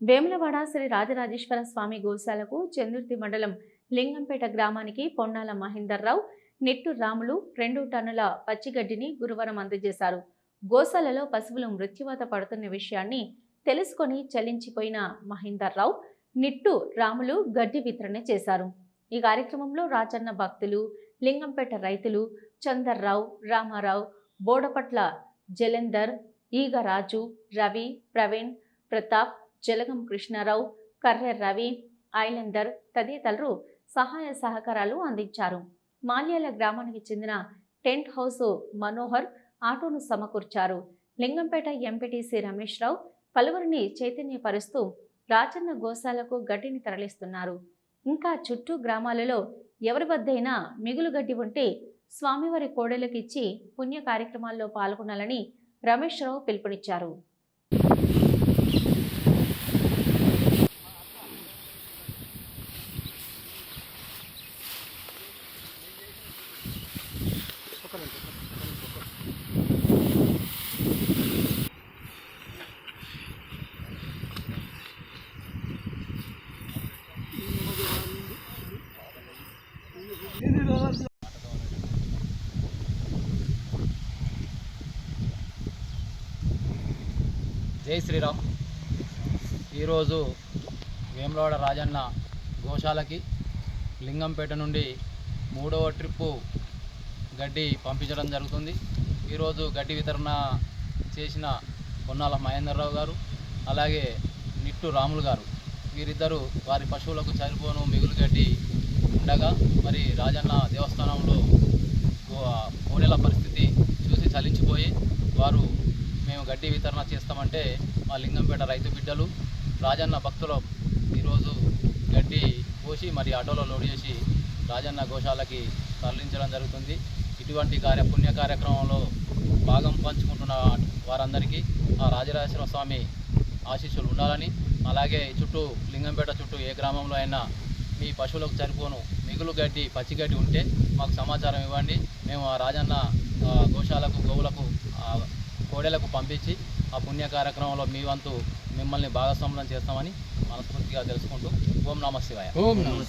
వేములవాడ శ్రీ రాజరాజేశ్వర స్వామి గోశాలకు చందుర్తి మండలం లింగంపేట గ్రామానికి పొన్నాల మహేందర్రావు నిట్టు రాములు రెండు టన్నుల పచ్చిగడ్డిని గురువారం అందజేశారు. గోశాలలో పశువులు మృత్యువాత పడుతున్న విషయాన్ని తెలుసుకొని చలించిపోయిన మహేందర్రావు నిట్టు రాములు గడ్డి వితరణ చేశారు. ఈ కార్యక్రమంలో రాజన్న భక్తులు లింగంపేట రైతులు చందర్రావు రామారావు బోడపట్ల జలంధర్ ఈగరాజు రవి ప్రవీణ్ ప్రతాప్ జలగం కృష్ణారావు కర్రె రవి ఐలందర్ తదితరులు సహాయ సహకారాలు అందించారు. మాల్యాల గ్రామానికి చెందిన టెంట్ హౌస్ మనోహర్ ఆటోను సమకూర్చారు. లింగంపేట ఎంపీటీసీ రమేష్ రావు పలువురిని చైతన్యపరుస్తూ రాజన్న గోశాలకు గడ్డిని తరలిస్తున్నారు. ఇంకా చుట్టూ గ్రామాలలో ఎవరి వద్దైనా మిగులు గడ్డి ఉంటే స్వామివారి కోడెలకు ఇచ్చి పుణ్య కార్యక్రమాల్లో పాల్గొనాలని రమేష్ రావు పిలుపునిచ్చారు. జై శ్రీరామ్. ఈరోజు వేములవాడ రాజన్న గోశాలకి లింగంపేట నుండి మూడవ ట్రిప్పు గడ్డి పంపించడం జరుగుతుంది. ఈరోజు గడ్డి వితరణ చేసిన కొన్నాల మహేందర్రావు గారు అలాగే నిట్టు రాములు గారు. వీరిద్దరూ వారి పశువులకు సరిపోను మిగులు గడ్డి ఉండగా మరి రాజన్న దేవస్థానంలో కోడెల పరిస్థితి చూసి చలించిపోయి వారు గడ్డి వితరణ చేస్తామంటే మా లింగంపేట రైతు బిడ్డలు రాజన్న భక్తులు ఈరోజు గడ్డి పోసి మరి ఆటోలో లోడ్ చేసి రాజన్న గోశాలకి తరలించడం జరుగుతుంది. ఇటువంటి కార్య పుణ్య కార్యక్రమంలో భాగం పంచుకుంటున్న వారందరికీ ఆ రాజరాజేశ్వర స్వామి ఆశీస్సులు ఉండాలని అలాగే చుట్టూ లింగంపేట చుట్టూ ఏ గ్రామంలో అయినా మీ పశువులకు సరిపోను మిగులు గడ్డి పచ్చి గడ్డి ఉంటే మాకు సమాచారం ఇవ్వండి. మేము ఆ రాజన్న గోశాలకు గోవులకు కోడెలకు పంపించి ఆ పుణ్య కార్యక్రమంలో మీ వంతు మిమ్మల్ని భాగస్వామ్యం చేస్తామని మనస్ఫూర్తిగా తెలుసుకుంటూ ఓం నమ శివాయ.